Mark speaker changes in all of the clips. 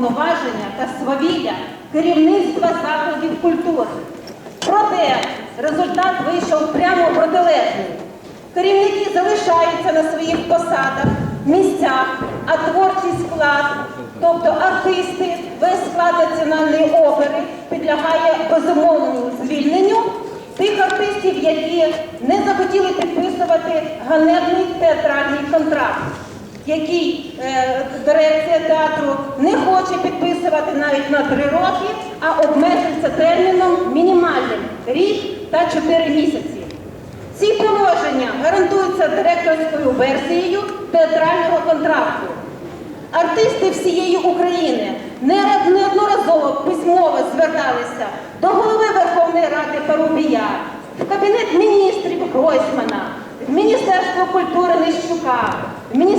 Speaker 1: повноваження та свавілля керівництва закладів культури. Проте результат вийшов прямо протилежний. Керівники залишаються на своїх посадах, місцях, а творчий склад, тобто артисти, весь склад національної опери підлягає безумовному звільненню тих артистів, які не захотіли підписувати ганебний театральний контракт, який е, дирекція театру не хоче підписувати навіть на три роки, а обмежується терміном мінімальним рік та чотири місяці. Ці положення гарантуються директорською версією театрального контракту. Артисти всієї України неодноразово письмово зверталися до голови Верховної Ради Парубія, в Кабінет міністрів Гройсмана, в Міністерство культури Нищука, в Міністерство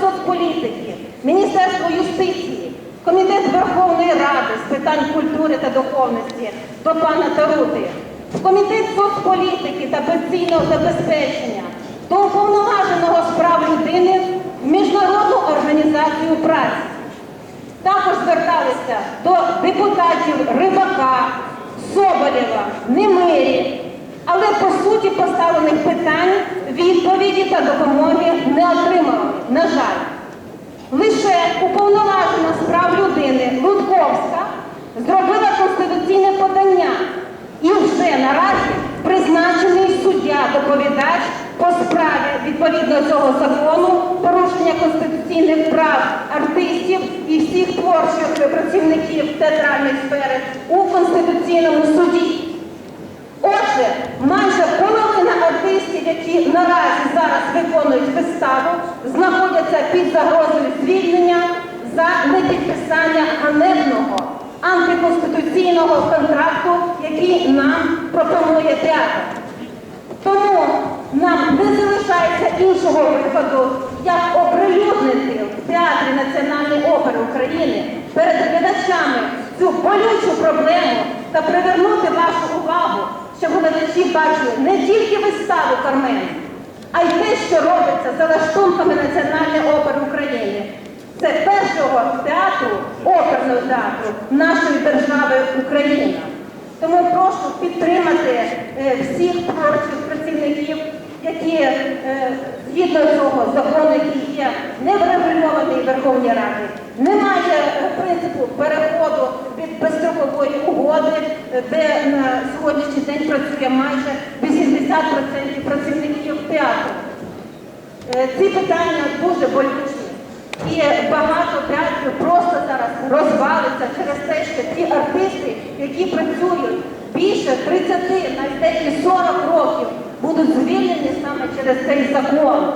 Speaker 1: соцполітики, Міністерство юстиції, Комітет Верховної Ради з питань культури та духовності до пана Тарути, в Комітет соцполітики та пенсійного забезпечення, до уповноваженого з прав людини в Міжнародну організацію праці. Також зверталися до депутатів Рибака, Соболєва, Немирі, але по суті поставлених питань відповіді та допомоги не отримали, на жаль. Лише уповноважена з прав людини Лутковська зробила конституційне подання і вже наразі призначений суддя-доповідач по справі відповідно цього закону порушення конституційних прав артистів і всіх творчих працівників театральної сфери у Конституційному суді. Отже, майже половина артистів, які наразі зараз виконують виставу, знаходяться під загрозою звільнення за непідписання антиконституційного контракту, який нам пропонує театр. Тому нам не залишається іншого виходу, як оприлюднити в театрі Національної опери України перед глядачами цю болючу проблему та привернути вашу увагу, щоб глядачі бачили не тільки виставу Кармен, а й те, що робиться за лаштунками Національної опери України. Це першого театру, оперного театру нашої Україна. Тому прошу підтримати е, всіх творчих працівників, які е, згідно цього закону, який є не врегульований в Верховній Раді, немає принципу переходу від безстрокової угоди, де на сьогоднішній день працює майже 80% працівників театру. Е, Ці питання дуже болючі. І багато театрів просто зараз розвалиться через те, що ті артисти, які працюють більше 30, навіть деякі 40 років, будуть звільнені саме через цей закон.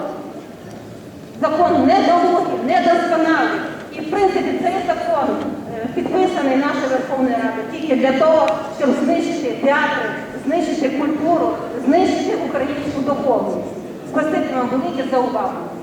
Speaker 1: Закон недолугий, недосконалий. І в принципі цей закон е, підписаний нашою Верховною Радою тільки для того, щоб знищити театри, знищити культуру, знищити українську духовність. Спасибі вам велике за увагу.